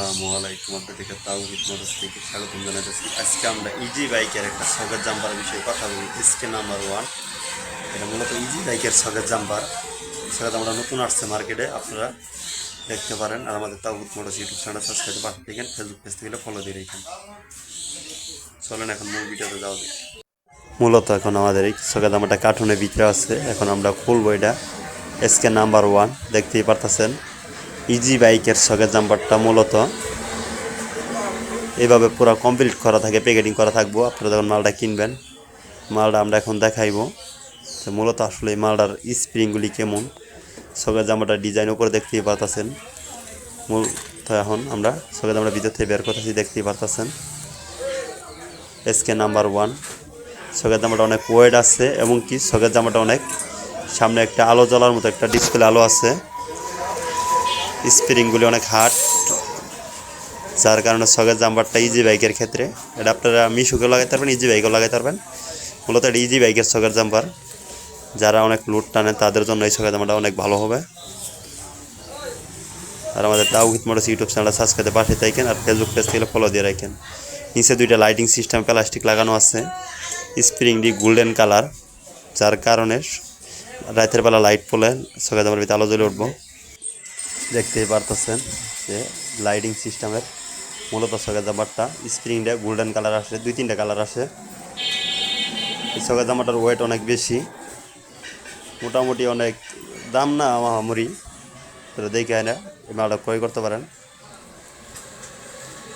আসসালামু আলাইকুম। আপনাদেরকে তাওহিদ মোটরস থেকে স্বাগতম জানাতেছি আজকে আমরা ইজি বাইকের একটা সগের জাম্পার বিষয়ে কথা বলি এসকে নাম্বার ওয়ান এটা মূলত ইজি বাইকের সগের জাম্পার। সগের আমরা নতুন আসছে মার্কেটে, আপনারা দেখতে পারেন। আর আমাদের তাওহিদ মোটরস ইউটিউব চ্যানেল সাবস্ক্রাইব পাঠিয়ে দেখেন ফেসবুক পেজ থেকে ফলো দিয়ে রেখেন। চলেন এখন মূল ভিডিওতে যাক। মূলত এখন আমাদের এই সগের জাম্পারটা কার্টুনের ভিতরে আছে। এখন আমরা খুলবো এটা। এসকে নাম্বার ওয়ান দেখতেই পারতেছেন। ইজি বাইকের সকেট জাম্পারটা মূলত এইভাবে পুরো কমপ্লিট করা থাকে প্যাকেটিং করা থাকব। আপনারা যখন মালটা কিনবেন, মালটা আমরা এখন দেখাইবো যে মূলত আসলে মালটার স্প্রিংগুলি কেমন। সকেট জামাটার ডিজাইন উপরে দেখতেই পারতেছেন। মূল তো এখন আমরা সকেট জামাটা ভিতর থেকে বের করতেছি, দেখতেই পারতেছেন। এসকে নাম্বার ওয়ান সকেট জামাটা অনেক ওয়েট আছে এবং কি সকেট জামাটা অনেক সামনে একটা আলো জ্বলার মতো একটা ডিসপ্লে আলো আছে। স্প্রিংগুলি অনেক হার্ড, যার কারণে সগের জাম্পারটা ইজি বাইকের ক্ষেত্রে। এটা আপনারা মিশুকেও লাগাইতে পারবেন ইজি বাইকেও লাগাইতে পারবেন। মূলত এটা ইজি বাইকের সগের জাম্পার। যারা অনেক লুট টানে, তাদের জন্য এই সগের জাম্পারটা অনেক ভালো হবে। আর আমাদের তাওহিদ মোটরস ইউটিউব চ্যানেলটা সাবস্ক্রাইব পাশে থাকেন, আর ফেসবুক পেজ থেকে ফলো দিয়ে রাখেন। নিচে দুইটা লাইটিং সিস্টেম প্লাস্টিক লাগানো আছে। স্প্রিংটি গোল্ডেন কালার যার কারণে রাতের বেলা লাইট পড়লে সকাল জামার ভিতরে আলো জ্বলে উঠবো। দেখতেই পারতেছেন যে লাইটিং সিস্টেমের মূলত সগা জামারটা স্প্রিংটা গোল্ডেন কালার আসে, দুই তিনটা কালার আসে। এই জামাটার ওয়েট অনেক বেশি। মোটামুটি অনেক দাম না মহামরি। তো দেখে না এই ক্রয় করতে পারেন।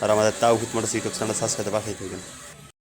আর আমাদের তাও মোটর ইউটিউব চ্যানেল সাবস্ক্রাইব পাঠিয়ে থাকেন